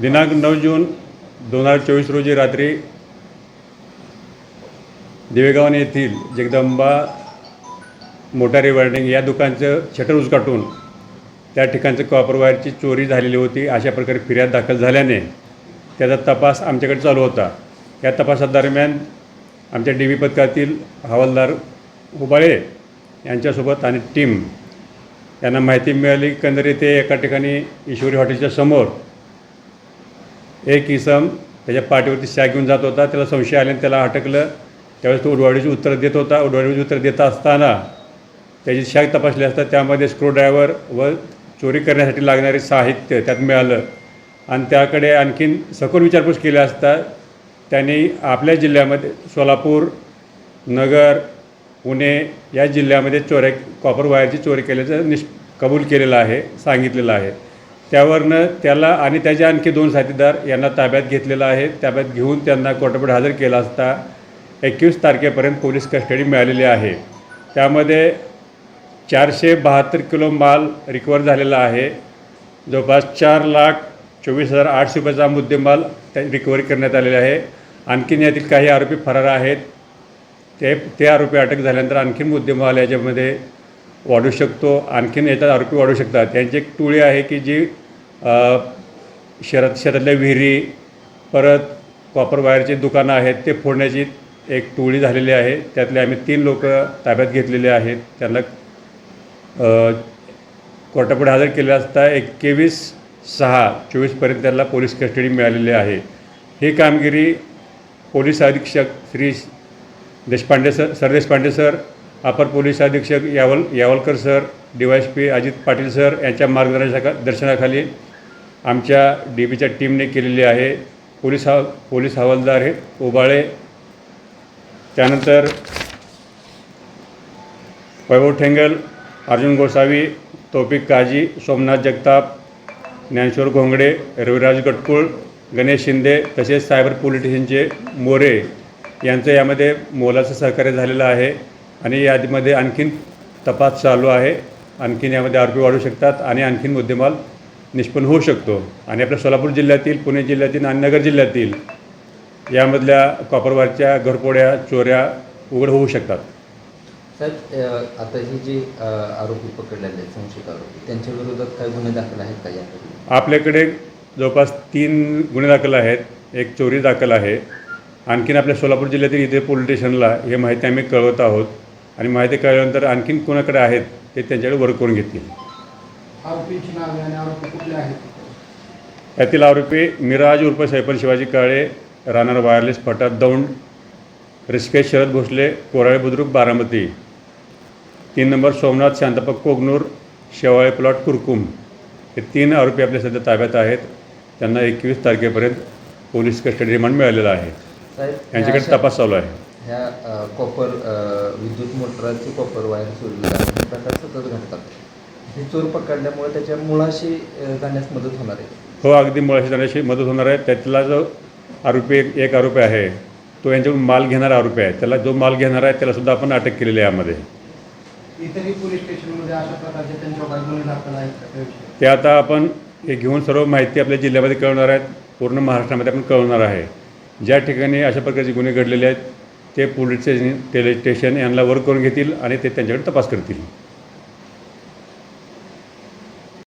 दिनांक नऊ जून दोन हजार चोवीस रोजी रात्री दिवेगावन येथील जगदंबा मोटारी वर्डिंग या दुकानचं शटर उचकाटून त्या ठिकाणचं कॉपर वायरची चोरी झालेली होती अशा प्रकारे फिर्याद दाखल झाल्याने त्याचा तपास आमच्याकडे चालू होता. या तपासादरम्यान आमच्या डी बी पथकातील हवालदार उबाळे यांच्यासोबत आणि टीम यांना माहिती मिळाली. एकंदरीत ते एका ठिकाणी ईश्वरी हॉटेलच्या समोर एक इसम त्याच्या पाठीवरती शॅक घेऊन जात होता त्याला संशय आल्याने त्याला अटकलं. त्यावेळेस तो उडवाडीची उत्तर देत होता. उडवाडीची उत्तर देत असताना त्याची शॅक तपासली असता त्यामध्ये स्क्रूड्रायव्हर व चोरी करण्यासाठी लागणारे साहित्य त्यात मिळालं. आणि त्याकडे आणखीन सखोल विचारपूस केली असता त्यांनी आपल्या जिल्ह्यामध्ये सोलापूर नगर पुणे या जिल्ह्यामध्ये चोऱ्या कॉपर वायरची चोरी केल्याचं निष् कबूल केलेलं आहे सांगितलेलं आहे. त्यावरनं त्याला आणि त्याचे आणखी दोन साथीदार यांना ताब्यात घेतलेलं आहे. ताब्यात घेऊन त्यांना कोर्टापुढे हजर केला असता एकवीस तारखेपर्यंत पोलीस कस्टडी मिळालेली आहे. त्यामध्ये चारशे बहात्तर किलो माल रिकवर झालेला आहे. जवळपास चार लाख चोवीस हजार आठशे रुपयाचा मुद्देमाल त्या रिकव्हरी करण्यात आलेला आहे. आणखीन यातील काही आरोपी फरार आहेत. ते ते आरोपी अटक झाल्यानंतर आणखीन मुद्देमाल याच्यामध्ये वाढू शकतो. आणखीन याच्यात आरोपी वाढू शकतात. त्यांची एक टोळी आहे की जी शहरात शहरातल्या विहिरी परत कॉपर वायरचे दुकानं आहेत ते फोडण्याची एक टोळी झालेली आहे. त्यातले आम्ही तीन लोक ताब्यात घेतलेले आहेत. त्यांना कोर्टापुढे हजर केले असता एकवीस सहा चोवीसपर्यंत त्यांना पोलीस कस्टडी मिळालेली आहे. ही कामगिरी पोलीस अधीक्षक Shri Deshpande sir sir Deshpande sir अपर पोलीस अधीक्षक Yawal Yawalkar sir D Y S P Ajit Patil sir यांच्या मार्गदर्शका दर्शनाखाली आमच्या डी बीच्या टीमने केलेली आहे. पोलीस हा पोलीस हवालदार हे उबाळे त्यानंतर वैभव ठेंगल अर्जुन गोसावी तौफिक काजी सोमनाथ जगताप ज्ञानेश्वर घोंगडे रविराज गटकुळ गणेश शिंदे तसेच सायबर पोलीस स्टेशनचे मोरे यांचं यामध्ये मोलाचं सहकार्य झालेलं आहे आणि यामध्ये आणखीन तपास चालू आहे. आणखीन यामध्ये आरोपी वाढू शकतात आणि आणखीन मुद्देमाल निष्पन्न होऊ शकतो. आणि आपल्या सोलापूर जिल्ह्यातील पुणे जिल्ह्यातील आणि नगर जिल्ह्यातील यामधल्या कॉपरवारच्या घरपोड्या चोऱ्या उघड होऊ शकतात. साहेब आता ही जी आरोपी पकडलेले आहेत संशयित आरोपी त्यांच्या विरोधात काही गुन्हे दाखल आहेत का यापूर्वी? आपल्याकडे जवळपास तीन गुन्हे दाखल आहेत. एक चोरी दाखल आहे. आणखीन आपल्या सोलापूर जिल्ह्यातील इथे पोलीस स्टेशनला हे माहिती आम्ही कळवत आहोत. आणि माहिती कळल्यानंतर आणखीन कोणाकडे आहेत ते त्यांच्याकडे वर्क करून घेतील. आरोपींची नावे आणि आरोपी कुठले आहेत? यातील आरोपी मिराज उर्फ सैफल शिवाजी काळे राहणार वायरलेस फटा दौंड ऋषिकेश शरद भोसले कोराळे बुद्रुक बारामती. तीन नंबर सोमनाथ शांतप्पा कोगनूर शेवाळे प्लॉट कुरकुम. हे तीन आरोपी आपल्या सध्या ताब्यात आहेत. त्यांना एकवीस तारखेपर्यंत पोलीस कस्टडी रिमांड मिळालेला आहे. साहेब यांच्याकडे तपास चालू आहे. ह्या कॉपर विद्युत मोटराची कॉपर वायर हे प्रकार सतत घडतात. हे चोर पकडल्यामुळे त्याच्या मुळाशी जाण्यास मदत होणार आहे. हो अगदी मुळाशी जाण्याची मदत होणार आहे. त्यातला जो आरोपी एक एक आरोपी आहे तो यांच्याकडून माल घेणारा आरोपी आहे. त्याला जो माल घेणारा आहे त्यालासुद्धा आपण अटक केलेली आहे यामध्ये. इतरही पोलीस स्टेशनमध्ये अशा प्रकारचे त्यांच्यावर गुन्हे दाखल आहेत ते आता आपण हे घेऊन सर्व माहिती आपल्या जिल्ह्यामध्ये कळवणार आहेत. पूर्ण महाराष्ट्रामध्ये आपण कळवणार आहे. ज्या ठिकाणी अशा प्रकारचे गुन्हे घडलेले आहेत ते पोलीस स्टेशन टेले स्टेशन यांना वर्क करून घेतील आणि ते त्यांच्याकडे तपास करतील.